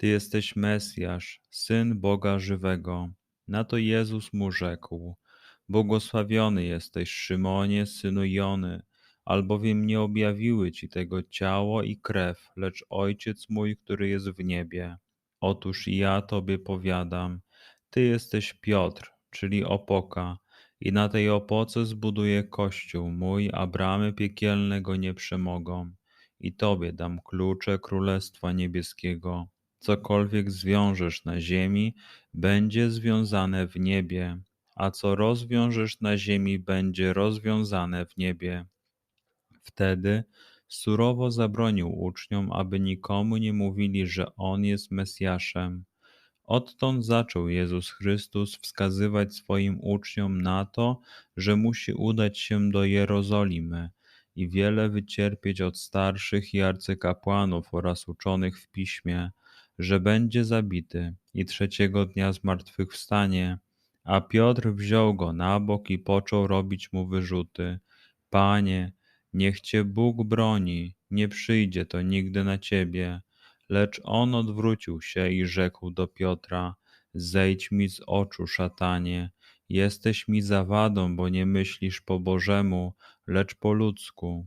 Ty jesteś Mesjasz, syn Boga żywego. Na to Jezus mu rzekł: Błogosławiony jesteś, Szymonie, synu Jony, albowiem nie objawiły ci tego ciało i krew, lecz Ojciec mój, który jest w niebie. Otóż ja tobie powiadam: Ty jesteś Piotr, czyli opoka, i na tej opoce zbuduję kościół mój, a bramy piekielne go nie przemogą. I tobie dam klucze Królestwa Niebieskiego. Cokolwiek zwiążesz na ziemi, będzie związane w niebie, a co rozwiążesz na ziemi, będzie rozwiązane w niebie. Wtedy surowo zabronił uczniom, aby nikomu nie mówili, że on jest Mesjaszem. Odtąd zaczął Jezus Chrystus wskazywać swoim uczniom na to, że musi udać się do Jerozolimy i wiele wycierpieć od starszych i arcykapłanów oraz uczonych w piśmie że będzie zabity i trzeciego dnia zmartwychwstanie. A Piotr wziął go na bok i począł robić mu wyrzuty. Panie, niech cię Bóg broni, nie przyjdzie to nigdy na ciebie. Lecz on odwrócił się i rzekł do Piotra: Zejdź mi z oczu, szatanie. Jesteś mi zawadą, bo nie myślisz po Bożemu, lecz po ludzku.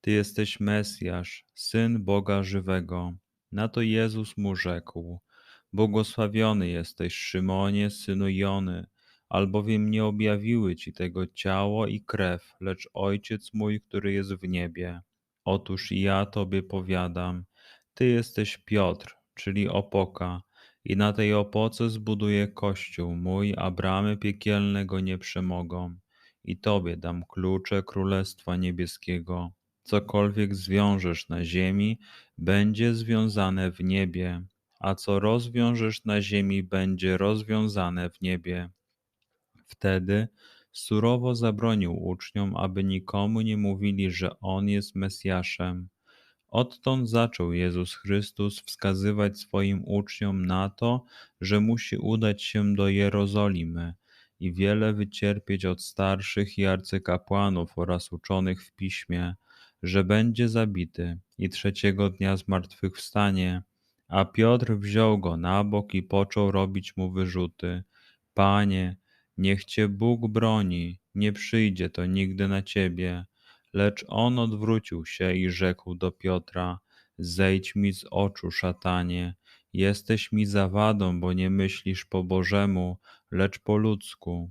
Ty jesteś Mesjasz, syn Boga żywego. Na to Jezus mu rzekł: Błogosławiony jesteś, Szymonie, synu Jony, albowiem nie objawiły ci tego ciało i krew, lecz Ojciec mój, który jest w niebie. Otóż ja tobie powiadam: Ty jesteś Piotr, czyli opoka, i na tej opoce zbuduję kościół mój, a bramy piekielne go nie przemogą. I tobie dam klucze Królestwa Niebieskiego. Cokolwiek zwiążesz na ziemi, będzie związane w niebie, a co rozwiążesz na ziemi, będzie rozwiązane w niebie. Wtedy surowo zabronił uczniom, aby nikomu nie mówili, że on jest Mesjaszem. Odtąd zaczął Jezus Chrystus wskazywać swoim uczniom na to, że musi udać się do Jerozolimy i wiele wycierpieć od starszych i arcykapłanów oraz uczonych w piśmie, że będzie zabity i trzeciego dnia zmartwychwstanie. A Piotr wziął go na bok i począł robić mu wyrzuty. Panie, niech cię Bóg broni, nie przyjdzie to nigdy na ciebie. Lecz on odwrócił się i rzekł do Piotra: Zejdź mi z oczu, szatanie. Jesteś mi zawadą, bo nie myślisz po Bożemu, lecz po ludzku.